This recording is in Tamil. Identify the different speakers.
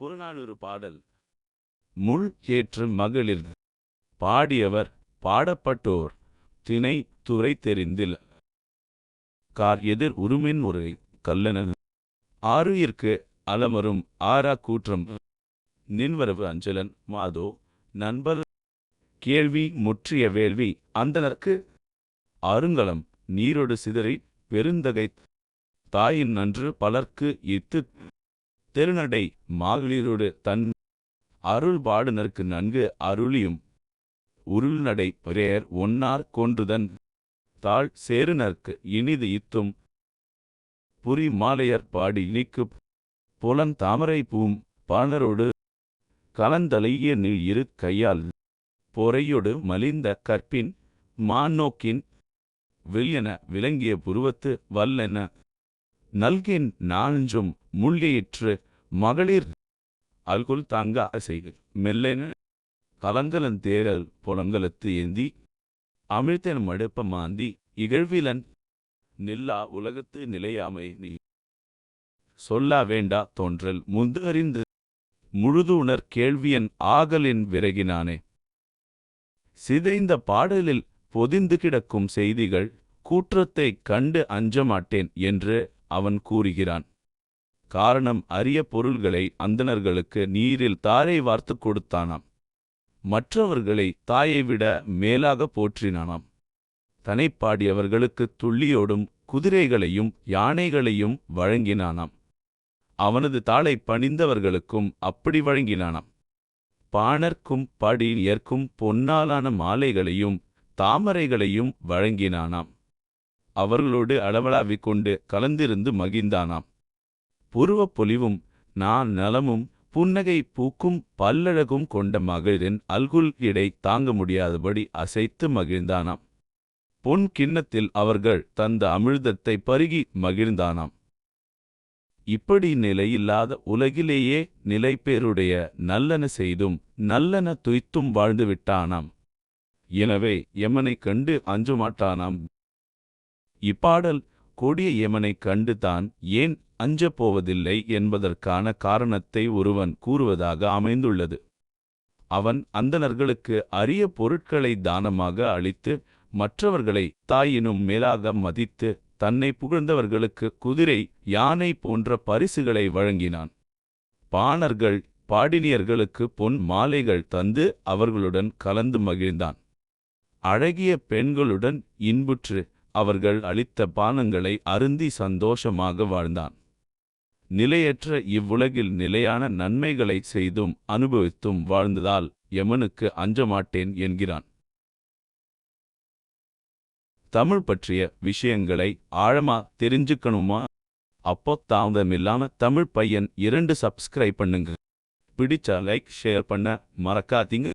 Speaker 1: புறநானூறு பாடல். முள் ஏற்று மகளிர். பாடியவர் பாடப்பட்டோர். திணை துறை தெரிந்தில். கார் எதிர் உருமின் ஒரு கல்லன ஆறுயிற்கு அலமரும் ஆரா கூற்றம். நின்வரவு அஞ்சலன் மாதோ நண்பர். கேள்வி முற்றிய வேள்வி அந்தனர்க்கு. அருங்கலம் நீரொடு சிதறி பெருந்தகை. தாயின் நன்று பலர்க்கு இத்து தெருநடை மாகளிரோடு தன் அருள் பாடுனர்க்கு நன்கு அருளியும் உருள்நடை பிரேயர் ஒன்னார் கொன்றுதன் தாழ் சேருனர்க்கு இனிது இத்தும் புரி மாலையர் பாடி இனிக்கு புலன் தாமரை பூம் பாணரோடு கலந்தலைய நீள் இரு கையால் பொறையொடு மலிந்த கற்பின் மாநோக்கின் வில்யன விளங்கிய புருவத்து வல்லென நல்கின் நானஞ்சும் முள்ளியிற்று மகளிர் அல்குல் தங்க அசை மெல்லென கலங்கலன் தேரல் புலங்கலத்து ஏந்தி அமிழ்த்தன் மடுப்ப மாந்தி இகழ்விலன் நில்லா உலகத்து நிலையாமை நீ. சொல்லா வேண்டா தோன்றல் முந்து அறிந்து முழுது உணர் கேள்வியன் ஆகலின் விறகினானே. சிதைந்த பாடலில் பொதிந்து கிடக்கும் செய்திகள் கூற்றத்தைக் கண்டு அஞ்சமாட்டேன் என்று அவன் கூறுகிறான். காரணம் அரிய பொருள்களை அந்தணர்களுக்கு நீரில் தாரை வார்த்து கொடுத்தானாம். மற்றவர்களை தாயை விட மேலாக போற்றினானாம். தனைப்பாடியவர்களுக்கு துள்ளியோடும் குதிரைகளையும் யானைகளையும் வழங்கினானாம். அவனது தாளை பணிந்தவர்களுக்கும் அப்படி வழங்கினானாம். பாணர்க்கும் படியர்க்கும் பொன்னாலான மாலைகளையும் தாமரைகளையும் வழங்கினானாம். அவர்களோடு அளவளாவிக் கொண்டு கலந்திருந்து மகிழ்ந்தானாம். புருவப் பொலிவும் நான் நலமும் புன்னகை பூக்கும் பல்லழகும் கொண்ட மகளிரின் அல்குல் இடை தாங்க முடியாதபடி அசைத்து மகிழ்ந்தானாம். பொன் கிண்ணத்தில் அவர்கள் தந்த அமிழ்தத்தை பருகி மகிழ்ந்தானாம். இப்படி நிலையில்லாத உலகிலேயே நிலைப்பேருடைய நல்லன செய்தும் நல்லன துய்த்தும் வாழ்ந்துவிட்டானாம். எனவே எமனைக் கண்டு அஞ்சுமாட்டானாம். இப்பாடல் கொடிய யமனைக் கண்டு தான் ஏன் அஞ்சப் போவதில்லை என்பதற்கான காரணத்தை ஒருவன் கூறுவதாக அமைந்துள்ளது. அவன் அந்தணர்களுக்கு அரிய பொருட்களை தானமாக அளித்து மற்றவர்களை தாயினும் மேலாக மதித்து தன்னை புகழ்ந்தவர்களுக்கு குதிரை யானை போன்ற பரிசுகளை வழங்கினான். பாணர்கள் பாடினியர்களுக்கு பொன் மாலைகள் தந்து அவர்களுடன் கலந்து மகிழ்ந்தான். அழகிய பெண்களுடன் இன்புற்று அவர்கள் அளித்த பானங்களை அருந்தி சந்தோஷமாக வாழ்ந்தான். நிலையற்ற இவ்வுலகில் நிலையான நன்மைகளை செய்தும் அனுபவித்தும் வாழ்ந்ததால் யமனுக்கு அஞ்சமாட்டேன் என்கிறான். தமிழ் பற்றிய விஷயங்களை ஆழமா தெரிஞ்சுக்கணுமா? அப்போ தாமதமில்லாம தமிழ் பையன் இரண்டு சப்ஸ்கிரைப் பண்ணுங்க. பிடிச்சா லைக் ஷேர் பண்ண மறக்காதீங்க.